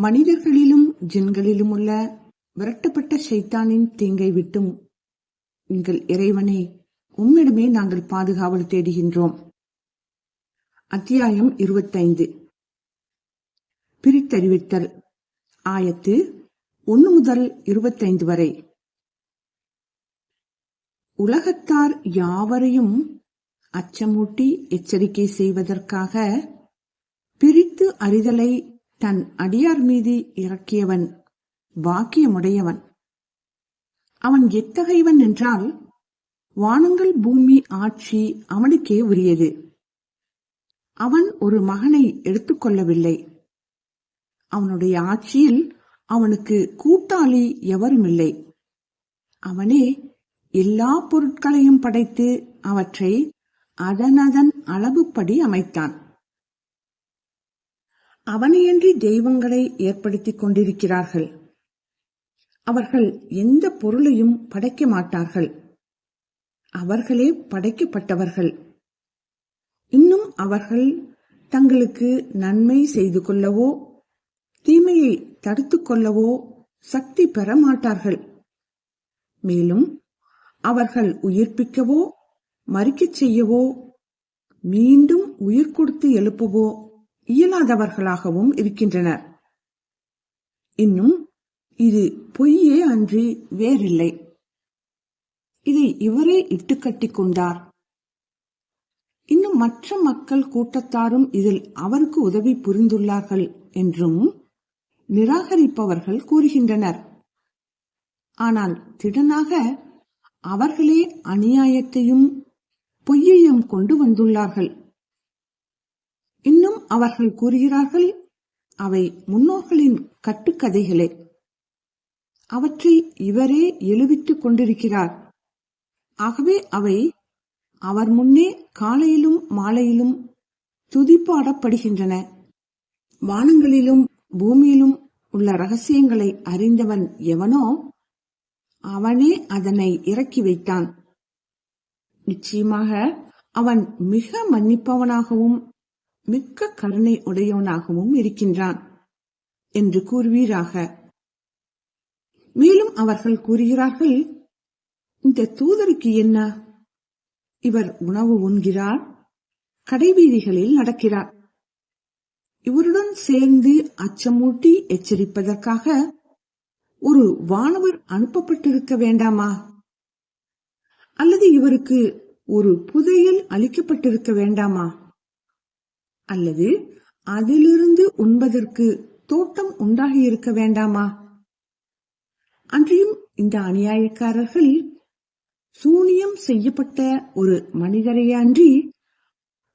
மனிதர்களிலும் ஜின்களிலும் உள்ள விரட்டப்பட்ட ஷைத்தானின் தீங்கை விட்டும் எங்கள் இறைவனே உம்மிடமே நாங்கள் பாதுகாவல் தேடுகின்றோம். அத்தியாயம் இருபத்தைந்து. பிரித்தறிவித்தல். ஆயத்து ஒன்று முதல் இருபத்தைந்து வரை. உலகத்தார் யாவரையும் அச்சமூட்டி எச்சரிக்கை செய்வதற்காக பிரித்து அறிதலை தன் அடியார் மீது இறக்கியவன் பாக்கியமுடையவன். அவன் எத்தகையவன் என்றால் வானங்கள் பூமி ஆட்சி அவனுக்கே உரியது. அவன் ஒரு மகனை எடுத்துக்கொள்ளவில்லை அவனுடைய ஆட்சியில் அவனுக்கு கூட்டாளி எவருமில்லை. அவனே எல்லா பொருட்களையும் படைத்து அவற்றை அதனதன் அளவுப்படி அமைத்தான். அவனையன்றி தெய்வங்களை ஏற்படுத்திக் கொண்டிருக்கிறார்கள். அவர்கள் எந்த பொருளையும் படைக்க மாட்டார்கள். அவர்களே படைக்கப்பட்டவர்கள். இன்னும் அவர்கள் தங்களுக்கு நன்மை செய்து கொள்ளவோ தீமையை தடுத்துக் கொள்ளவோ சக்தி பெற மாட்டார்கள். மேலும் அவர்கள் உயிர்ப்பிக்கவோ மறிக்கச் செய்யவோ மீண்டும் உயிர் கொடுத்து எழுப்பவோ இயலாதவர்களாகவும் இருக்கின்றனர். இன்னும் இது பொய்யே அன்றி வேறில்லை. இதை இவரே இட்டுக்கட்டி கொண்டார். இன்னும் மற்ற மக்கள் கூட்டத்தாரும் இதில் அவருக்கு உதவி புரிந்துள்ளார்கள் என்றும் நிராகரிப்பவர்கள் கூறுகின்றனர். ஆனால் திடனாக அவர்களே அநியாயத்தையும் பொய்யையும் கொண்டு வந்துள்ளார்கள். அவர்கள் கூறுகிறார்கள் அவை முன்னோர்களின் கட்டுக்கதைகளே. அவற்றை இவரே எழுவித்துக் கொண்டிருக்கிறார். ஆகவே அவை அவர் முன்னே காலையிலும் மாலையிலும் துதிப்பாடப்படுகின்றன. வானங்களிலும் பூமியிலும் உள்ள ரகசியங்களை அறிந்தவன் எவனோ அவனே அதனை இறக்கி வைத்தான். நிச்சயமாக அவன் மிக மன்னிப்பவனாகவும் மிக்க கருணை உடையவனாகவும் இருக்கின்றான் என்று கூறுவீராக. மேலும் அவர்கள் கூறுகிறார்கள் இந்த தூதருக்கு என்ன? இவர் உணவு உண்கிறார் கடைவீதிகளில் நடக்கிறார். இவருடன் சேர்ந்து அச்சமூட்டி எச்சரிப்பதற்காக ஒரு வானவர் அனுப்பப்பட்டிருக்க வேண்டாமா? அல்லது இவருக்கு ஒரு புதையல் அளிக்கப்பட்டிருக்க வேண்டாமா? அல்லது அதிலிருந்து உண்பதற்கு தோட்டம் உண்டாகி இருக்க வேண்டாமா? அன்றியும் இந்த அநியாயக்காரர்கள் சூனியம் செய்யப்பட்ட ஒரு மனிதரையே அன்றி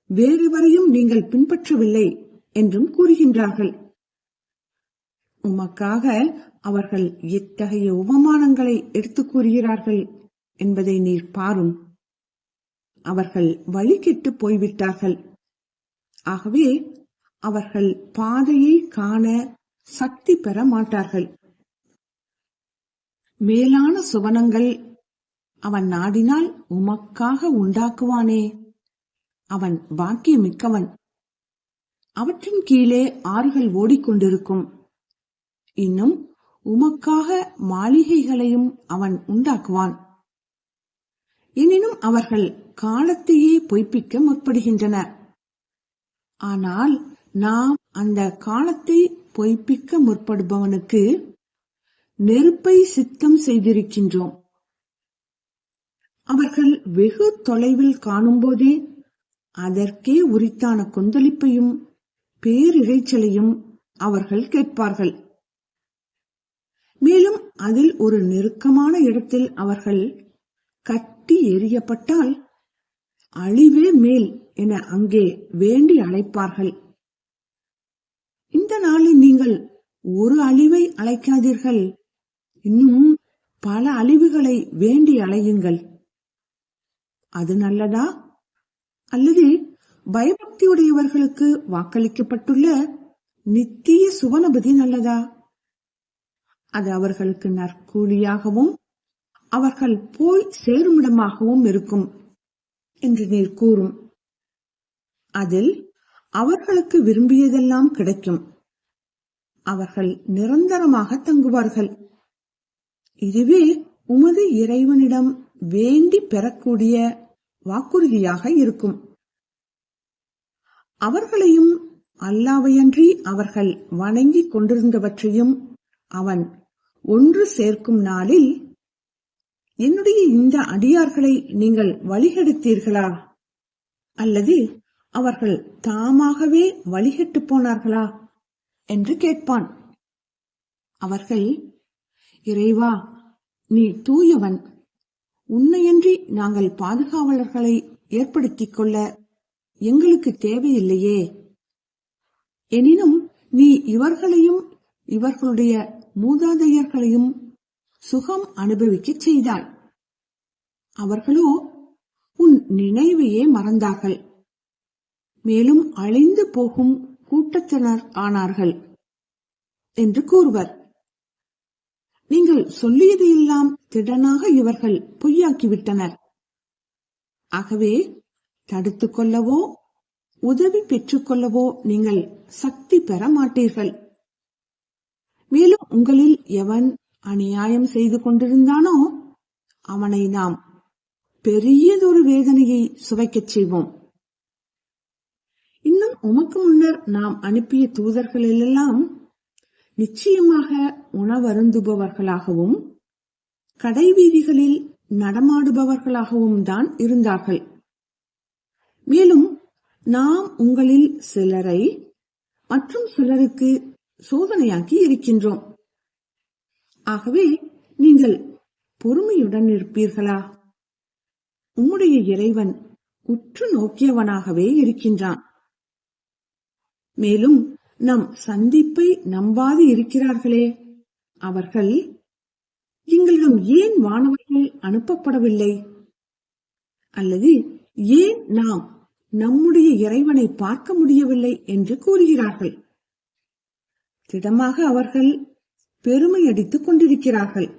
நீங்கள் பின்பற்றவில்லை என்றும் கூறுகின்றார்கள். உமக்காக அவர்கள் எத்தகைய உபமானங்களை எடுத்துக் கூறுகிறார்கள் என்பதை நீர் பாரும். அவர்கள் வழி கெட்டு போய்விட்டார்கள். ஆகவே அவர்கள் பாதையை காண சக்தி பெற மாட்டார்கள். மேலான சுவனங்கள் அவன் நாடினால் உமக்காக உண்டாக்குவானே. அவன் பாக்கியமிக்கவன். அவற்றின் கீழே ஆறுகள் ஓடிக்கொண்டிருக்கும். இன்னும் உமக்காக மாளிகைகளையும் அவன் உண்டாக்குவான். எனினும் அவர்கள் காலத்தையே பொய்ப்பிக்க முற்படுகின்றனர். ஆனால் நாம் அந்த காலத்தை பொய்ப்பிக்க முற்படுபவனுக்கு நெருப்பை சித்தம் செய்திருக்கின்றோம். அவர்கள் வெகு தொலைவில் காணும்போதே அதற்கே உரித்தான கொந்தளிப்பையும் பேரிரைச்சலையும் அவர்கள் கேட்பார்கள். மேலும் அதில் ஒரு நெருக்கமான இடத்தில் அவர்கள் கட்டி எறியப்பட்டால் அழிவே மேல். என அங்கே வேண்டி அழைப்பார்கள். இந்த நாளில் நீங்கள் ஒரு அழிவை அழைக்காதீர்கள். இன்னும் பல அழிவுகளை வேண்டி அலையுங்கள் அது நல்லதா? அல்லது பயபக்தியுடையவர்களுக்கு வாக்களிக்கப்பட்டுள்ள நித்திய சுவனபதி நல்லதா? அது அவர்களுக்கு நற்கூலியாகவும் அவர்கள் போய் சேருமிடமாகவும் இருக்கும் என்று நீர் கூறும். அதில் அவர்களுக்கு விரும்பியதெல்லாம் கிடைக்கும். அவர்கள் நிரந்தரமாக தங்குவார்கள். இதுவே உமது இறைவனிடம் வேண்டி பெறக்கூடிய வாக்குறுதியாக இருக்கும். அவர்களையும் அல்லாவையன்றி அவர்கள் வணங்கிக் கொண்டிருந்தவற்றையும் அவன் ஒன்று சேர்க்கும் நாளில் என்னுடைய இந்த அடியார்களை நீங்கள் வழிகெடுத்தீர்களா? அல்லது அவர்கள் தாமாகவே வழிகெட்டு போனார்களா? என்று கேட்பான். அவர்கள் இறைவா நீ தூயவன். உன்னையன்றி நாங்கள் பாதுகாவலர்களை ஏற்படுத்திக் கொள்ள எங்களுக்கு தேவையில்லையே. எனினும் நீ இவர்களையும் இவர்களுடைய மூதாதையர்களையும் சுகம் அனுபவிக்கச் செய்தாய். அவர்களோ உன் நினைவையே மறந்தார்கள். மேலும் அழிந்து போகும் கூட்டத்தினர் ஆனார்கள் என்று கூறுவர். நீங்கள் சொல்லியதையெல்லாம் திடனாக இவர்கள் பொய்யாக்கிவிட்டனர். ஆகவே தடுத்துக் கொள்ளவோ உதவி பெற்றுக்கொள்ளவோ நீங்கள் சக்தி பெற மாட்டீர்கள். மேலும் உங்களில் எவன் அநியாயம் செய்து கொண்டிருந்தானோ அவனை நாம் பெரியதொரு வேதனையை சுவைக்கச் செய்வோம். இன்னும் உமக்கு முன்னர் நாம் அனுப்பிய தூதர்களெல்லாம் நிச்சயமாக உணவருந்துபவர்களாகவும் கடைவீதிகளில் நடமாடுபவர்களாகவும் தான் இருந்தார்கள். மேலும் நாம் உங்களில் சிலரை மற்றும் சிலருக்கு சோதனையாக்கி இருக்கின்றோம். ஆகவே நீங்கள் பொறுமையுடன் இருப்பீர்களா? உம்முடைய இறைவன் உற்று நோக்கியவனாகவே இருக்கின்றான். மேலும் நம் சந்திப்பை நம்பாது இருக்கிறார்களே. அவர்கள் எங்களிடம் ஏன் வானவர்கள் அனுப்பப்படவில்லை? அல்லது ஏன் நாம் நம்முடைய இறைவனை பார்க்க முடியவில்லை என்று கூறுகிறார்கள்? திடமாக அவர்கள் பெருமை அடித்துக் கொண்டிருக்கிறார்கள்.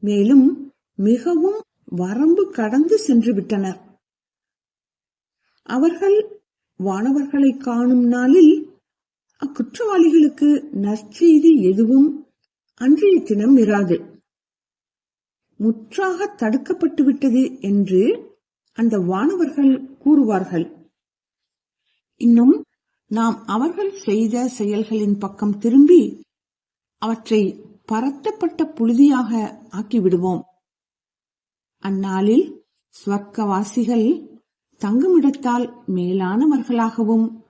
மேலும் மிகவும் வரம்பு கடந்து சென்று விட்டனர் அவர்கள் வானவர்களை காணும் நாளில் அக்குற்றவாளிகளுக்கு நற்செய்தி எதுவும் அன்றைய தினம் இராது. முற்றாக தடுக்கப்பட்டு விட்டது என்று அந்த வானவர்கள் கூறுவார்கள். இன்னும் நாம் அவர்கள் செய்த செயல்களின் பக்கம் திரும்பி அவற்றை பரத்தப்பட்ட புழுதியாக ஆக்கிவிடுவோம். அந்நாளில் ஸ்வர்க்கவாசிகள் தங்குமிடத்தால் மேலானவர்களாகவும்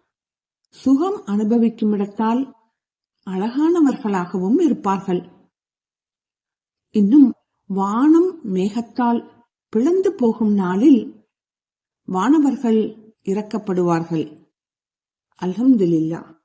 சுகம் அனுபவிக்கும் இடத்தால் அழகானவர்களாகவும் இருப்பார்கள். இன்னும் வானம் மேகத்தால் பிளந்து போகும் நாளில் வானவர்கள் இறக்கப்படுவார்கள். அல்ஹம்துலில்லா.